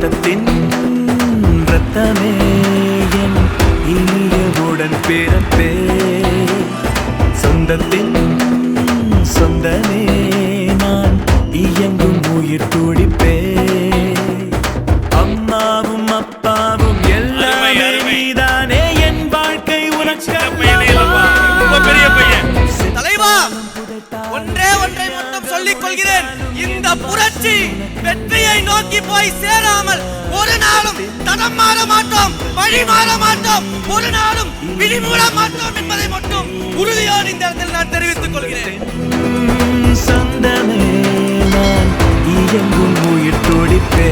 ரத்தத்தின் ரத்தமே என் இனிய பிறப்பே. சொந்தத்தின் சொந்தமே நான் இயங்கும் உயிர் துடிப்பே. சொல்லிக் கொள்கிறேன் இந்த புரட்சி வெற்றியை நோக்கி போய் சேராமல் ஒரு நாளும் தடம் மாற மாட்டோம் வழி மாற மாட்டோம் ஒரு நாளும் விழிமூட மாட்டோம் என்பதை மட்டும் உறுதியோடு இந்த இடத்தில் நான் தெரிவித்துக் கொள்கிறேன். சொந்தமே நான் இயங்கும் உயிர் துடிப்பே